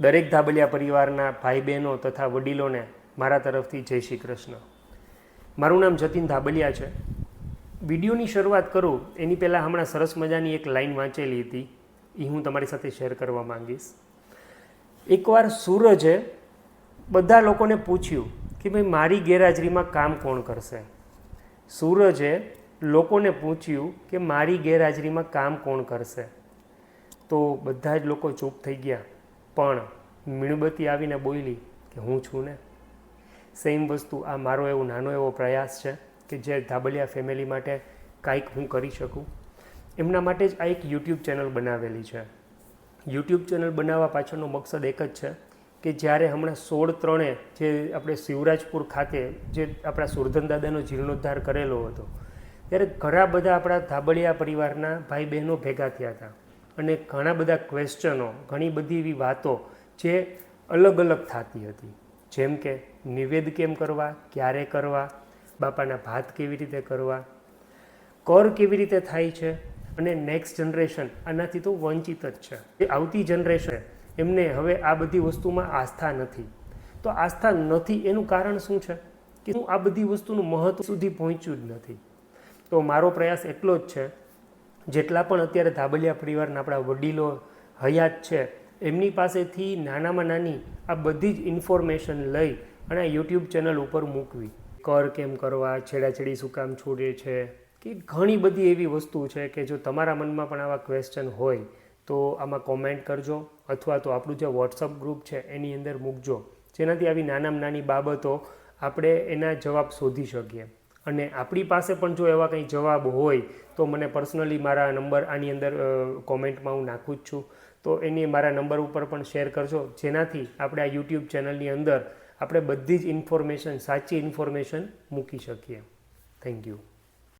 દરેક ધાબલિયા પરિવારના ભાઈ બહેનો તથા વડીલોને મારા તરફથી જય શ્રી કૃષ્ણ. મારું નામ જતીન ધાબલિયા છે. વિડીયોની શરૂઆત કરું, એની પહેલાં હમણાં સરસ મજાની એક લાઇન વાંચેલી હતી. એ હું તમારી સાથે શેર કરવા માંગીશ. એકવાર સૂરજે બધા લોકોને પૂછ્યું કે ભાઈ, મારી ગેરહાજરીમાં કામ કોણ કરશે? સૂરજે લોકોને પૂછ્યું કે મારી ગેરહાજરીમાં કામ કોણ કરશે? તો બધા જ લોકો ચૂપ થઈ ગયા. પણ મીણબત્તી આવીને બોલી કે હું છું ને? સેમ વસ્તુ, આ મારો એવો નાનો એવો પ્રયાસ છે કે જે ધાબલિયા ફેમિલી માટે કાંઈક હું કરી શકું. એમના માટે જ આ એક યુટ્યુબ ચેનલ બનાવેલી છે. યુટ્યુબ ચેનલ બનાવવા પાછળનો મકસદ એક જ છે કે જ્યારે હમણાં સોળ ત્રણે જે આપણે શિવરાજપુર ખાતે જે આપણા સુરધન દાદાનો જીર્ણોદ્ધાર કરેલો હતો, ત્યારે ઘણા બધા આપણા ધાબળિયા પરિવારના ભાઈ બહેનો ભેગા થયા હતા. અને ઘણા બધા ક્વેશ્ચનો ઘણી બધી એવી વાતો જે અલગ અલગ થતી હતી. જેમ કે, નિવેદ કેમ કરવા, ક્યારે કરવા, બાપાના ભાત કેવી રીતે કરવા, કર કેવી રીતે થાય છે, અને નેક્સ્ટ જનરેશન આનાથી તો વંચિત જ છે. એ આવતી જનરેશન એમને હવે આ બધી વસ્તુમાં આસ્થા નથી. તો આસ્થા નથી એનું કારણ શું છે? કે હું આ બધી વસ્તુનું મહત્વ સુધી પહોંચ્યું જ નથી. તો મારો પ્રયાસ એટલો જ છે જેટલા પણ અત્યારે ધાબલિયા પરિવારના આપણા વડીલો, હયાત છે, એમની પાસેથી નાનામાં નાની આ બધી જ ઇન્ફોર્મેશન લઈ અને આ યુટ્યુબ ચેનલ ઉપર મૂકવી. કર કેમ કરવા, છેડાછેડી શું કામ છોડે છે, કે ઘણી બધી એવી વસ્તુ છે કે જો તમારા મનમાં પણ આવા ક્વેશ્ચન હોય, તો આમાં કોમેન્ટ કરજો અથવા તો આપણું જે વોટ્સઅપ ગ્રુપ છે એની અંદર મૂકજો. જેનાથી આવી નાનામાં નાની બાબતો આપણે એના જવાબ શોધી શકીએ. અને આપણી પાસે પણ જો એવા કંઈ જવાબ હોય, તો મને પર્સનલી મારા નંબર આની અંદર કોમેન્ટમાં હું નાખું જ છું. તો એની મારા નંબર ઉપર પણ શેર કરજો. જેનાથી આપણે આ યુટ્યુબ ચેનલની અંદર આપણે બધી જ ઇન્ફોર્મેશન સાચી ઇન્ફોર્મેશન મૂકી શકીએ. Thank you